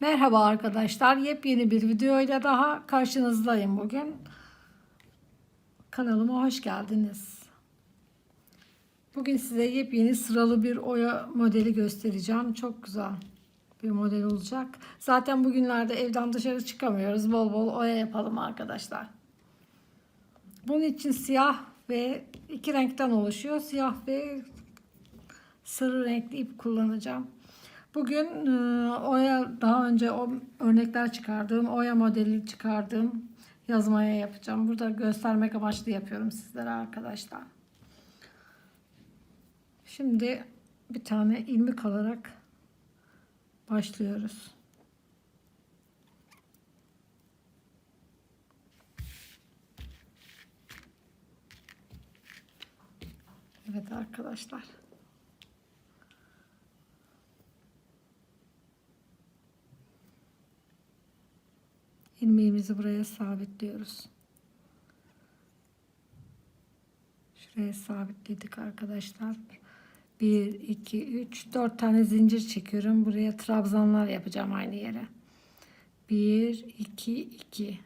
Merhaba arkadaşlar. Yepyeni bir videoyla daha karşınızdayım bugün. Kanalıma hoş geldiniz. Bugün size yepyeni sıralı bir oya modeli göstereceğim. Çok güzel bir model olacak. Zaten bugünlerde evden dışarı çıkamıyoruz. Bol bol oya yapalım arkadaşlar. Bunun için siyah ve iki renkten oluşuyor. Siyah ve sarı renkli ip kullanacağım. Bugün e, oya daha önce o örnekler çıkardığım, oya modeli çıkardığım yazmaya yapacağım. Burada göstermek amaçlı yapıyorum sizlere arkadaşlar. Şimdi bir tane ilmek alarak başlıyoruz. Evet arkadaşlar. İlmeğimizi buraya sabitliyoruz. Şuraya sabitledik arkadaşlar. 1, 2, 3, 4 tane zincir çekiyorum. Buraya trabzanlar yapacağım aynı yere. 1, 2, 2.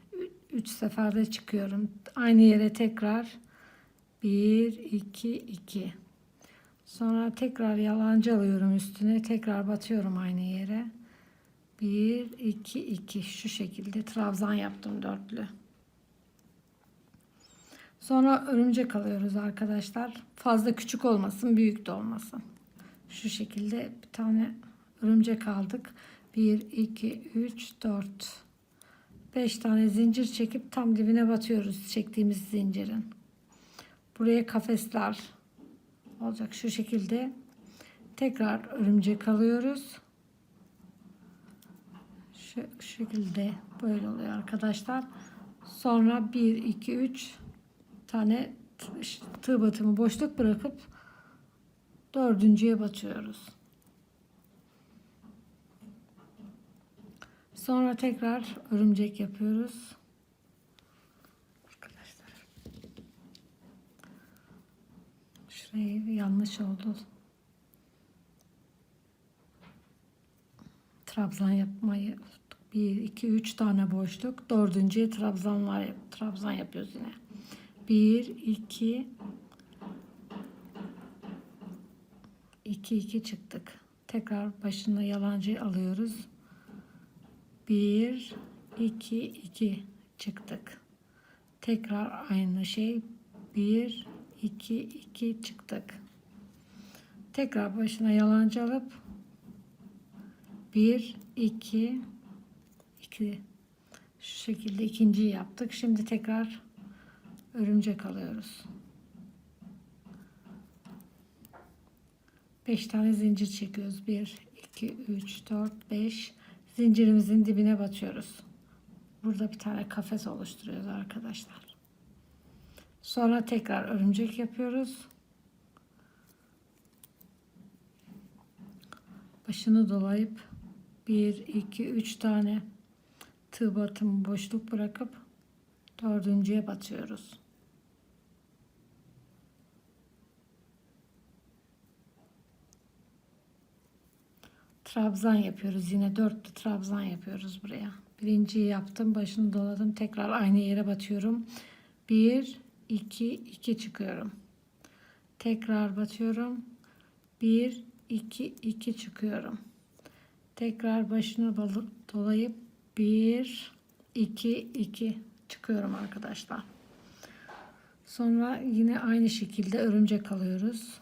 3 seferde çıkıyorum. Aynı yere tekrar 1, 2, 2. Sonra tekrar yalancı alıyorum üstüne. Tekrar batıyorum aynı yere. 1 2 2 şu şekilde trabzan yaptım dörtlü. Sonra örümcek alıyoruz arkadaşlar. Fazla küçük olmasın, büyük de olmasın. Şu şekilde bir tane örümcek aldık. 1 2 3 4 5 tane zincir çekip tam dibine batıyoruz çektiğimiz zincirin. Buraya kafesler olacak şu şekilde. Tekrar örümcek alıyoruz şu şekilde böyle oluyor arkadaşlar. Sonra 1 2 3 tane tığ batımı boşluk bırakıp dördüncüye batıyoruz. Sonra tekrar örümcek yapıyoruz. Arkadaşlar. Şurayı yanlış oldu. Trabzan yapmayı 1, 2, 3 tane boşluk. Dördüncüye trabzanlar, trabzan yapıyoruz yine. 1, 2, 2, 2 çıktık. Tekrar başına yalancı alıyoruz. 1, 2, 2 çıktık. Tekrar aynı şey. 1, 2, 2 çıktık. Tekrar başına yalancı alıp 1, 2, 2 şu şekilde ikinciyi yaptık. Şimdi tekrar örümcek alıyoruz. 5 tane zincir çekiyoruz. 1 2 3 4 5 zincirimizin dibine batıyoruz. Burada bir tane kafes oluşturuyoruz arkadaşlar. Sonra tekrar örümcek yapıyoruz. Başını dolayıp 1 2 3 tane tığ batımı boşluk bırakıp dördüncüye batıyoruz. Trabzan yapıyoruz. Yine dörtlü trabzan yapıyoruz buraya. Birinciyi yaptım. Başını doladım. Tekrar aynı yere batıyorum. Bir, iki, iki çıkıyorum. Tekrar batıyorum. Bir, iki, iki çıkıyorum. Tekrar başını dolayıp 1 2 2 çıkıyorum arkadaşlar. Sonra yine aynı şekilde örümcek alıyoruz.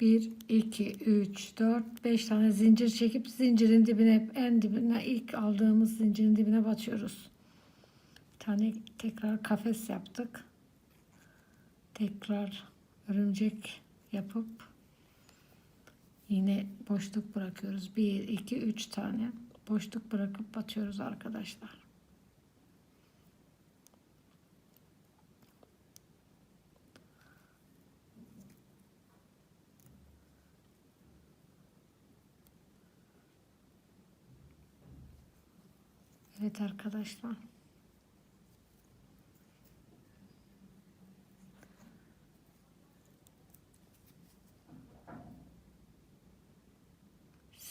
1 2 3 4 5 tane zincir çekip zincirin dibine en dibine ilk aldığımız zincirin dibine batıyoruz. Bir tane tekrar kafes yaptık. Tekrar örümcek yapıp yine boşluk bırakıyoruz. 1 2 3 tane boşluk bırakıp batıyoruz arkadaşlar. Evet arkadaşlar.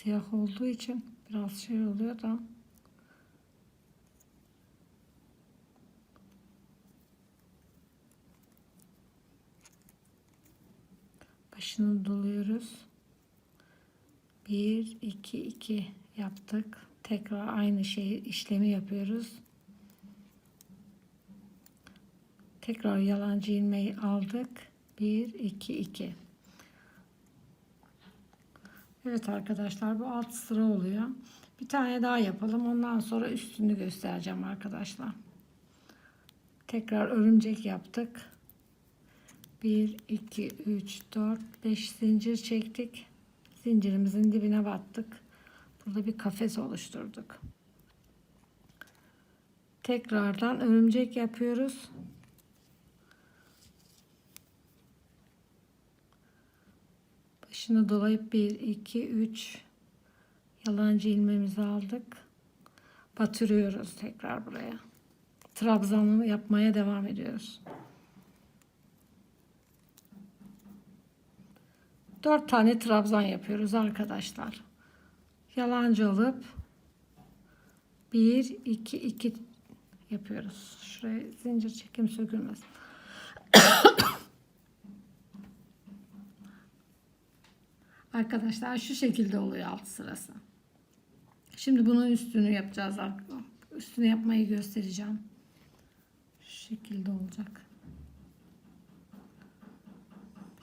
Siyah olduğu için Biraz şey oluyor da. Başını doluyoruz. 1 2 2 yaptık. Tekrar aynı şeyi işlemi yapıyoruz. Tekrar yalancı ilmeği aldık. 1 2 2 Evet arkadaşlar bu alt sıra oluyor. Bir tane daha yapalım. Ondan sonra üstünü göstereceğim arkadaşlar. Tekrar örümcek yaptık. 1 2 3 4 5 zincir çektik. Zincirimizin dibine battık. Burada bir kafes oluşturduk. Tekrardan örümcek yapıyoruz. Başını dolayıp 1 2 3 yalancı ilmemizi aldık. Batırıyoruz tekrar buraya. Trabzanı yapmaya devam ediyoruz. 4 tane trabzan yapıyoruz arkadaşlar. Yalancı alıp 1 2 2 yapıyoruz. Şuraya zincir çekim sökülmez. Arkadaşlar şu şekilde oluyor alt sırası. Şimdi bunun üstünü yapacağız. Üstünü yapmayı göstereceğim. Şu şekilde olacak.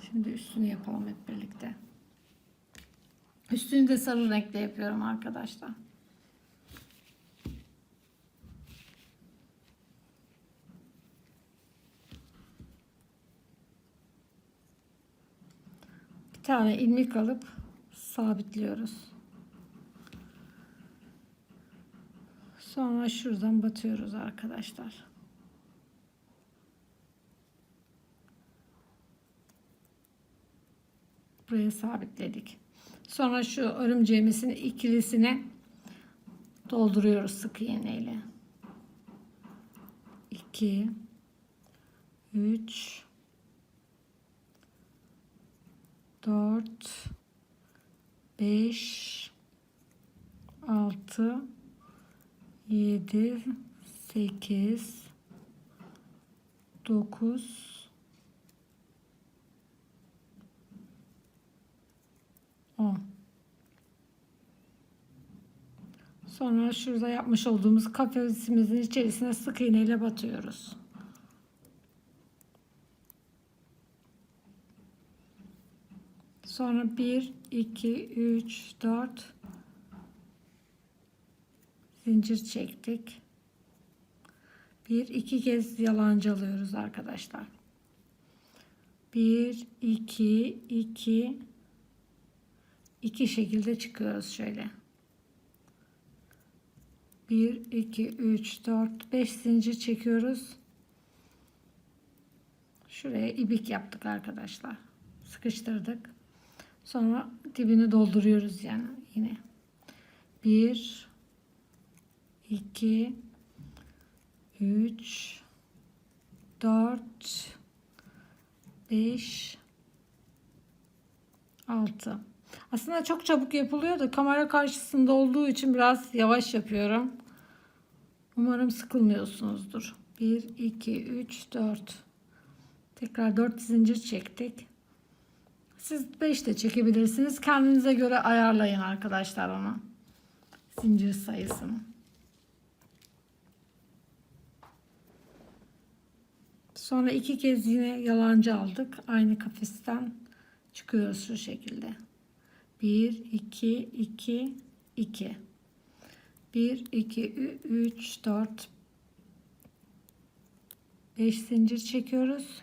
Şimdi üstünü yapalım hep birlikte. Üstünü de sarı renkle yapıyorum arkadaşlar. Tane ilmek alıp sabitliyoruz. Sonra şuradan batıyoruz arkadaşlar. Buraya sabitledik. Sonra şu örümceğimizin ikilisine dolduruyoruz sık iğneyle. 2 3 4 5 6 7 8 9 10 Sonra şurada yapmış olduğumuz kafesimizin içerisine sık iğneyle batıyoruz. Sonra 1, 2, 3, 4 zincir çektik. Bir, iki kez yalancı alıyoruz arkadaşlar. 1, 2, 2, 2 şekilde çıkıyoruz şöyle. 1, 2, 3, 4, 5 zincir çekiyoruz. Şuraya ibik yaptık arkadaşlar. Sıkıştırdık. Sonra dibini dolduruyoruz yani yine. 1 2 3 4 5 6 Aslında çok çabuk yapılıyor da kamera karşısında olduğu için biraz yavaş yapıyorum. Umarım sıkılmıyorsunuzdur. 1 2 3 4 Tekrar 4 zincir çektik. Siz 5 de çekebilirsiniz. Kendinize göre ayarlayın arkadaşlar onu. Zincir sayısını. Sonra iki kez yine yalancı aldık. Aynı kafesten çıkıyoruz şu şekilde. 1 2 2 2 1 2 3 4 5 zincir çekiyoruz.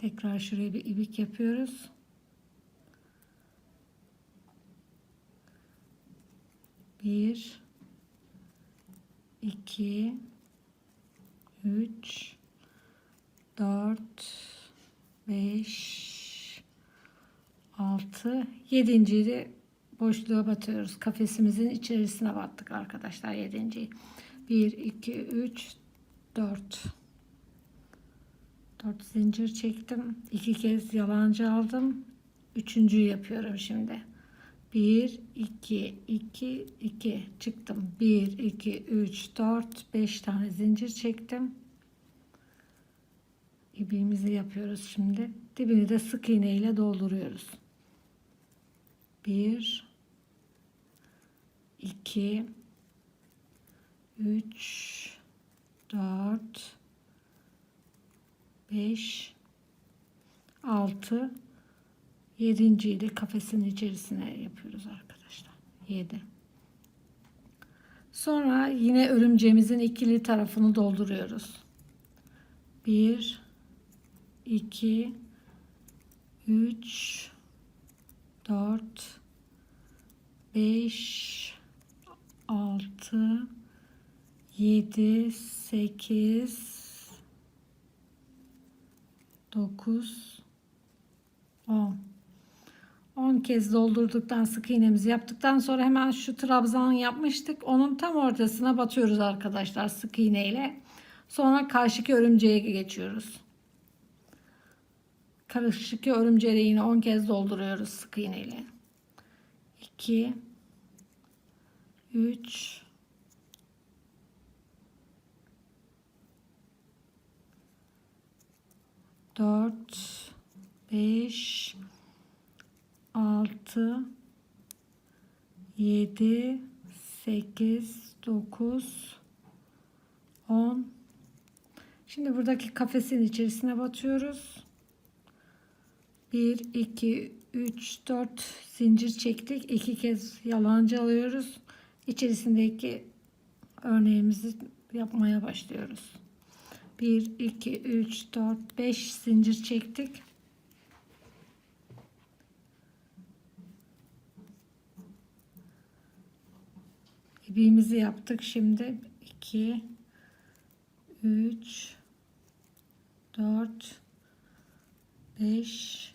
Tekrar şuraya bir ibik yapıyoruz. Bir, iki, üç, dört, beş, altı, yedinciyi de boşluğa batıyoruz. Kafesimizin içerisine battık arkadaşlar yedinciyi. Bir, iki, üç, dört. 4 zincir çektim. 2 kez yalancı aldım. Üçüncüyü yapıyorum şimdi. 1 2 2 2 çıktım. 1 2 3 4 5 tane zincir çektim. İbiğimizi yapıyoruz şimdi. Dibini de sık iğne ile dolduruyoruz. 1 2 3 4 5 6 7. de kafesin içerisine yapıyoruz arkadaşlar. 7. Sonra yine örümceğimizin ikili tarafını dolduruyoruz. 1 2 3 4 5 6 7 8 9 10 10 kez doldurduktan sık iğnemizi yaptıktan sonra hemen şu trabzan yapmıştık. Onun tam ortasına batıyoruz arkadaşlar sık iğne ile. Sonra karşıki örümceğe geçiyoruz. Karşıki örümceğe yine 10 kez dolduruyoruz sık iğne ile. 2 3 4 5 6 7 8 9 10 Şimdi buradaki kafesin içerisine batıyoruz. 1 2 3 4 zincir çektik. 2 kez yalancı alıyoruz. İçerisindeki örneğimizi yapmaya başlıyoruz. 1 2 3 4 5 zincir çektik. İbiğimizi yaptık. Şimdi 2 3 4 5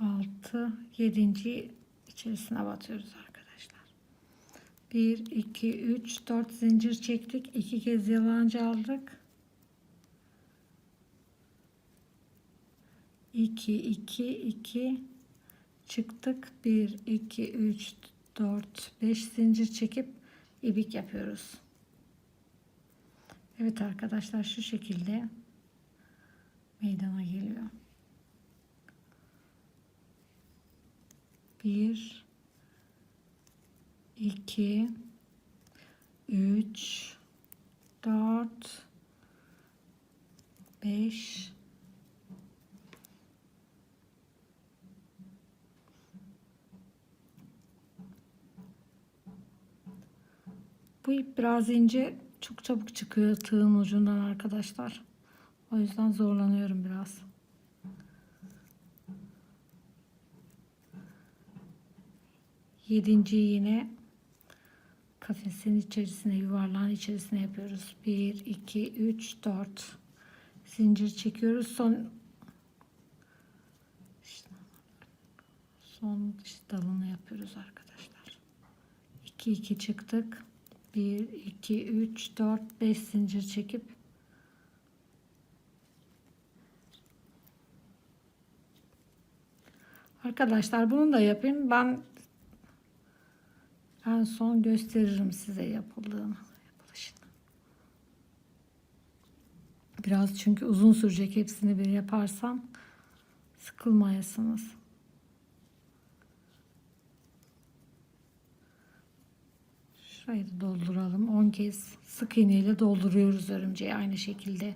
6 7. içerisine batıyoruz arkadaşlar. 1 2 3 4 zincir çektik. 2 kez yalancı aldık. 2 2 2 çıktık. 1 2 3 4 5 zincir çekip ibik yapıyoruz. Evet arkadaşlar şu şekilde meydana geliyor. 1 2 3 4 5 Bu ip biraz ince, çok çabuk çıkıyor tığın ucundan arkadaşlar. O yüzden zorlanıyorum biraz. Yedinci yine kafesin içerisine yuvarlağın içerisine yapıyoruz. 1 2 3 4 zincir çekiyoruz. Son son dalını yapıyoruz arkadaşlar. 2 2 çıktık. 1 2 3 4 5 zincir çekip Arkadaşlar bunu da yapayım. Ben en son gösteririm size yapıldığını, yapılışını. Biraz çünkü uzun sürecek hepsini bir yaparsam sıkılmayasınız. Şurayı da dolduralım. 10 kez sık iğne ile dolduruyoruz örümceği aynı şekilde.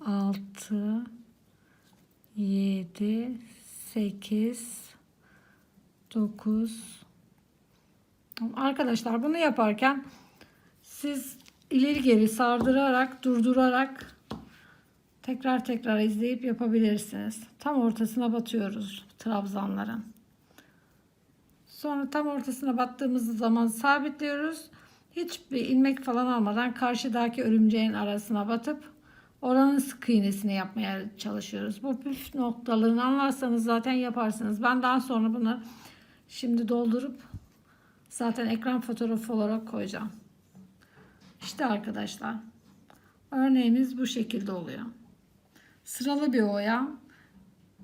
6 7 8 9 Arkadaşlar bunu yaparken siz ileri geri sardırarak durdurarak tekrar tekrar izleyip yapabilirsiniz. Tam ortasına batıyoruz trabzanların. Sonra tam ortasına battığımız zaman sabitliyoruz. Hiçbir ilmek falan almadan karşıdaki örümceğin arasına batıp oranın sık iğnesini yapmaya çalışıyoruz. Bu püf noktalarını anlarsanız zaten yaparsınız. Ben daha sonra bunu Şimdi doldurup zaten ekran fotoğrafı olarak koyacağım. İşte arkadaşlar. Örneğimiz bu şekilde oluyor. Sıralı bir oya.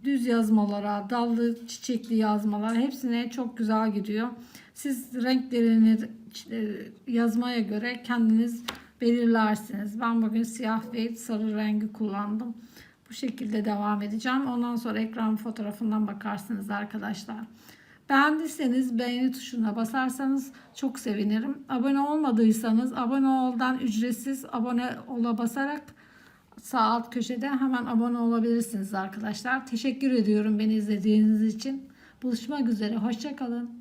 Düz yazmalara, dallı, çiçekli yazmalar hepsine çok güzel gidiyor. Siz renklerini e, yazmaya göre kendiniz belirlersiniz. Ben bugün siyah ve sarı rengi kullandım. Bu şekilde devam edeceğim. Ondan sonra ekran fotoğrafından bakarsınız arkadaşlar. Beğendiyseniz beğeni tuşuna basarsanız çok sevinirim. Abone olmadıysanız abone oldan ücretsiz abone ola basarak sağ alt köşede hemen abone olabilirsiniz arkadaşlar. Teşekkür ediyorum beni izlediğiniz için. Buluşmak üzere. Hoşçakalın.